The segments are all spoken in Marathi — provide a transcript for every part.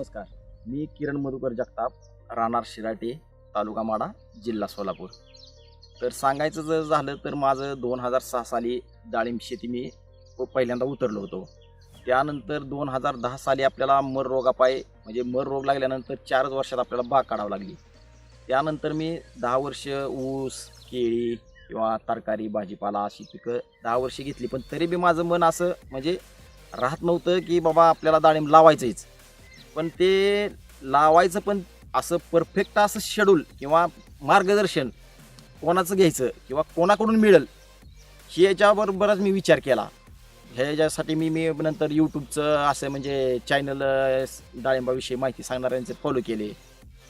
नमस्कार. मी किरण मधुकर जगताप राहणार शिराटे तालुका माडा जिल्हा सोलापूर. तर सांगायचं जर झालं तर माझं दोन हजार सहा साली डाळिंब शेती मी पहिल्यांदा उतरलो होतो. त्यानंतर दोन हजार दहा साली आपल्याला मर रोगापायी म्हणजे मर रोग लागल्यानंतर चारच वर्षात आपल्याला बाग काढावं लागली. त्यानंतर मी दहा वर्ष ऊस केळी किंवा तरकारी भाजीपाला अशी पिकं दहा वर्षे घेतली. पण तरी बी माझं मन असं म्हणजे राहत नव्हतं की बाबा आपल्याला डाळिंब लावायचंच. पण ते लावायचं पण असं परफेक्ट असं शेड्यूल किंवा मार्गदर्शन कोणाचं घ्यायचं किंवा कोणाकडून मिळेल हे याच्याबरोबरच मी विचार केला. ह्याच्यासाठी मी मी नंतर यूट्यूबचं असं म्हणजे चॅनल डाळिंबाविषयी माहिती सांगणाऱ्यांचे फॉलो केले.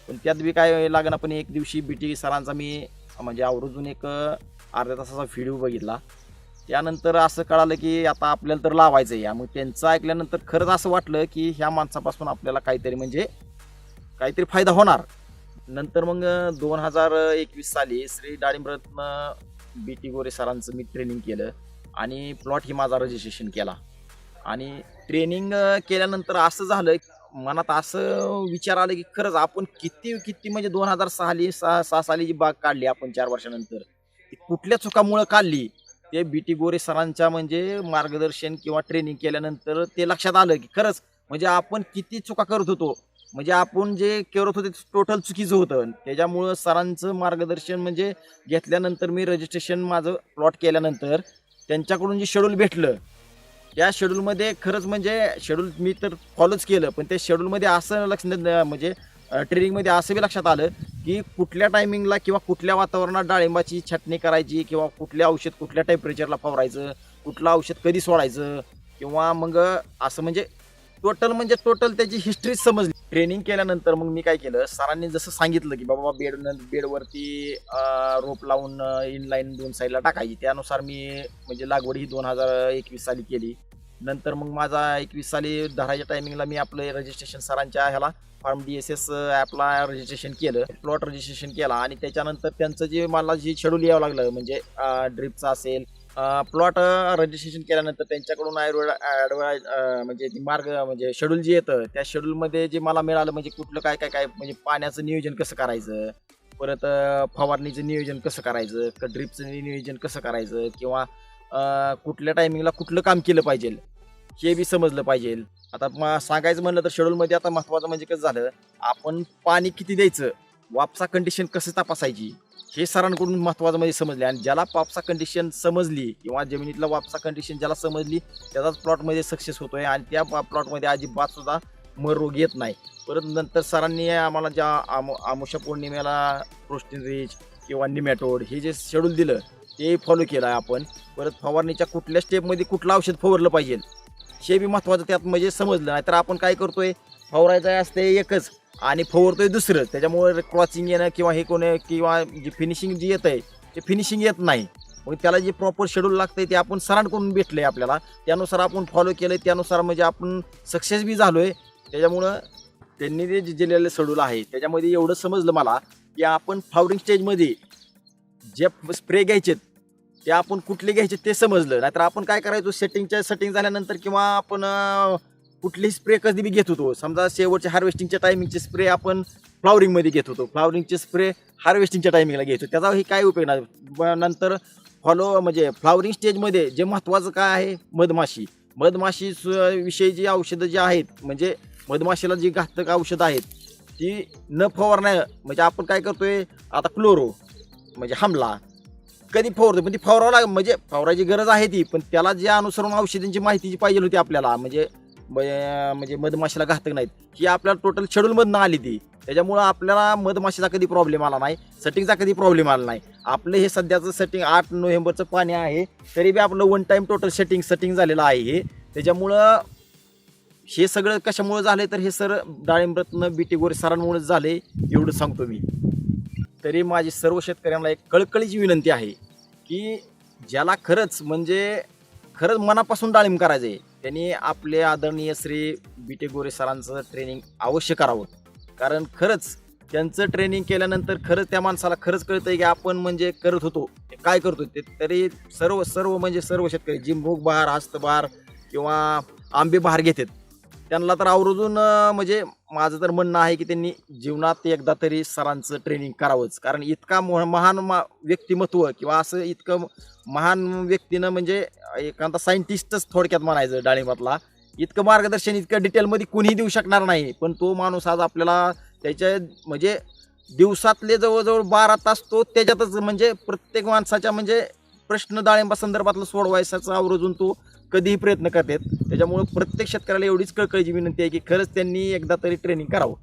पण त्यात बी काय लागणार पण एक दिवशी बी टी सरांचा मी म्हणजे आवर्जून एक अर्ध्या तासाचा व्हिडिओ बघितला. त्यानंतर असं कळालं की आता आपल्याला तर लावायचं आहे मग त्यांचं ऐकल्यानंतर खरंच असं वाटलं की ह्या माणसापासून आपल्याला काहीतरी म्हणजे काहीतरी फायदा होणार. नंतर मग दोन हजार एकवीस साली श्री डाळिंबरत्न बी टी गोरे सरांचं मी ट्रेनिंग केलं आणि प्लॉट ही माझा रजिस्ट्रेशन केला. आणि ट्रेनिंग केल्यानंतर असं झालं मनात असं विचार आलं की खरंच आपण किती किती म्हणजे दोन हजार सहाली सहा सहा साली जी बाग काढली आपण चार वर्षानंतर ती कुठल्या चुकामुळं काढली? ते बी टी गोरे सरांच्या म्हणजे मार्गदर्शन किंवा ट्रेनिंग केल्यानंतर ते लक्षात आलं की खरंच म्हणजे आपण किती चुका करत होतो. म्हणजे आपण जे करत होते टोटल चुकीचं होतं. त्याच्यामुळं सरांचं मार्गदर्शन म्हणजे घेतल्यानंतर मी रजिस्ट्रेशन माझं प्लॉट केल्यानंतर त्यांच्याकडून जे शेड्यूल भेटलं त्या शेड्यूलमध्ये खरंच म्हणजे शेड्यूल मी तर फॉलोच केलं. पण त्या शेड्यूलमध्ये असं लक्ष म्हणजे ट्रेनिंगमध्ये असं बी लक्षात आलं की कुठल्या टायमिंगला किंवा कुठल्या वातावरणात डाळिंबाची छाटणी करायची किंवा कुठल्या औषध कुठल्या टेम्परेचरला फवारायचं कुठलं औषध कधी सोडायचं किंवा मग असं म्हणजे टोटल म्हणजे टोटल त्याची हिस्ट्री समजली. ट्रेनिंग केल्यानंतर मग मी काय केलं सरांनी जसं सांगितलं की बाबा बेड बेडवरती रोप लावून इनलाईन दोन साईडला टाकायची. त्यानुसार मी म्हणजे लागवड ही दोन हजार एकवीस साली केली. नंतर मग माझा एकवीस साली धराच्या टायमिंगला मी आपलं रजिस्ट्रेशन सरांच्या ह्याला फार्म डी एस एस ॲपला रजिस्ट्रेशन केलं. प्लॉट रजिस्ट्रेशन केला आणि त्याच्यानंतर त्यांचं जे मला जे शेड्यूल यावं लागलं म्हणजे ड्रिपचं असेल प्लॉट रजिस्ट्रेशन केल्यानंतर त्यांच्याकडून ॲडवाइज म्हणजे ती मार्ग म्हणजे शेड्यूल जे येतं त्या शेड्यूलमध्ये जे मला मिळालं म्हणजे कुठलं काय काय काय म्हणजे पाण्याचं नियोजन कसं करायचं? परत फवारणीचं नियोजन कसं करायचं? क ड्रिपचं नियोजन कसं करायचं? किंवा कुठल्या टायमिंगला कुठलं काम केलं पाहिजे? हे बी समजलं पाहिजे. आता मग सांगायचं म्हणलं तर शेड्यूलमध्ये आता महत्त्वाचं म्हणजे कसं झालं आपण पाणी किती द्यायचं? वापसा कंडिशन कसं तपासायची? हे सरांकडून महत्त्वाचं म्हणजे समजले. आणि ज्याला वापसा कंडिशन समजली किंवा जमिनीतला वापसा कंडिशन ज्याला समजली त्याचाच प्लॉटमध्ये सक्सेस होतोय आणि त्या प्लॉटमध्ये अजिबात सुद्धा मर रोग येत नाही. परत नंतर सरांनी आम्हाला ज्या आमो आमुषा पौर्णिमेला प्रोस्टीन रिच किंवा निमॅटोड हे जे शेड्यूल दिलं ते फॉलो केलं आहे आपण. परत फवारणीच्या कुठल्या स्टेपमध्ये कुठलं औषध फवारलं पाहिजे? हे बी महत्त्वाचं त्यात म्हणजे समजलं नाही. तर आपण काय करतोय? फवारायचं असते एकच आणि फवारतोय दुसरं. त्याच्यामुळे क्रॉचिंग येणं किंवा हे कोण किंवा जी फिनिशिंग जी येत आहे ते फिनिशिंग येत नाही. मग त्याला जे प्रॉपर शेड्यूल लागतंय ते आपण सरांकडून भेटलंय आपल्याला. त्यानुसार आपण फॉलो केलं त्यानुसार म्हणजे आपण सक्सेस बी झालोय. त्याच्यामुळं त्यांनी ते जे दिलेलं शेड्यूल आहे त्याच्यामध्ये एवढं समजलं मला की आपण फावरिंग स्टेजमध्ये जे स्प्रे घ्यायचे ते आपण कुठले घ्यायचे ते समजलं. नाहीतर आपण काय करायचो? सेटिंगच्या सेटिंग झाल्यानंतर किंवा आपण अं, कुठलेही स्प्रे कधी बी घेत होतो. समजा शेवटच्या हार्वेस्टिंगच्या टायमिंगचे स्प्रे आपण फ्लावरिंगमध्ये घेत होतो. फ्लावरिंगचे स्प्रे हार्वेस्टिंगच्या टायमिंगला घेतो त्याचाही काय उपयोग नाही. नंतर फॉलो म्हणजे फ्लावरिंग स्टेजमध्ये जे महत्त्वाचं काय आहे? मधमाशी. मधमाशी विषयी जी औषधं जी आहेत म्हणजे मधमाशीला जी घातक औषधं आहेत ती न फवारण्या म्हणजे आपण काय करतोय? आता क्लोरो म्हणजे हमला. कधी फवारतो पण ती फवारावं लाग म्हणजे फवारायची गरज आहे ती पण त्याला जे अनुसरून औषधांची माहिती जी पाहिजे होती आपल्याला म्हणजे म्हणजे मधमाशीला घातक नाहीत ही आपल्याला टोटल शेड्यूलमधनं आली ती. त्याच्यामुळं आपल्याला मधमाशीचा कधी प्रॉब्लेम आला नाही सेटिंगचा कधी प्रॉब्लेम आला नाही. आपलं हे सध्याचं सेटिंग आठ नोव्हेंबरचं पाणी आहे तरी बी आपलं one time total setting setting झालेलं आहे हे. त्याच्यामुळं हे सगळं कशामुळे झाले तर हे सर डाळिंबरत्न बीटी गोरे सरांमुळेच झाले एवढं सांगतो मी. तरी माझी सर्व शेतकऱ्यांना एक कळकळीची विनंती आहे की ज्याला खरंच म्हणजे खरंच मनापासून डाळिंब करायचं आहे त्यांनी आपले आदरणीय श्री बीटे गोरे सरांचं ट्रेनिंग अवश्य करावं. कारण खरंच त्यांचं ट्रेनिंग केल्यानंतर खरंच त्या माणसाला खरंच कळतंय की आपण म्हणजे करत होतो काय करतो ते तरी सर्व सर्व म्हणजे सर्व शेतकरी जी मूग बहार हस्तबहार किंवा आंबे बहार घेतात. त्यांना तर आवर्जून म्हणजे माझं तर म्हणणं आहे की त्यांनी जीवनात एकदा तरी सरांचं ट्रेनिंग करावंच. कारण इतका मोह- महान मा व्यक्तिमत्व किंवा असं इतकं महान व्यक्तीनं म्हणजे एखादा सायंटिस्टच थोडक्यात म्हणायचं डाळिंबातला इतकं मार्गदर्शन इतकं डिटेलमध्ये कुणीही देऊ शकणार नाही. पण तो माणूस आज आपल्याला त्याच्या म्हणजे दिवसातले जवळजवळ बारा तास तो त्याच्यातच म्हणजे प्रत्येक माणसाच्या म्हणजे प्रश्न डाळिंबा संदर्भातलं सोडवायचा आवर्जून तो कधीही प्रयत्न करतात. त्याच्यामुळे प्रत्येक शेतकऱ्याला एवढीच कळकळीची विनंती आहे की खरंच त्यांनी एकदा तरी ट्रेनिंग करावं.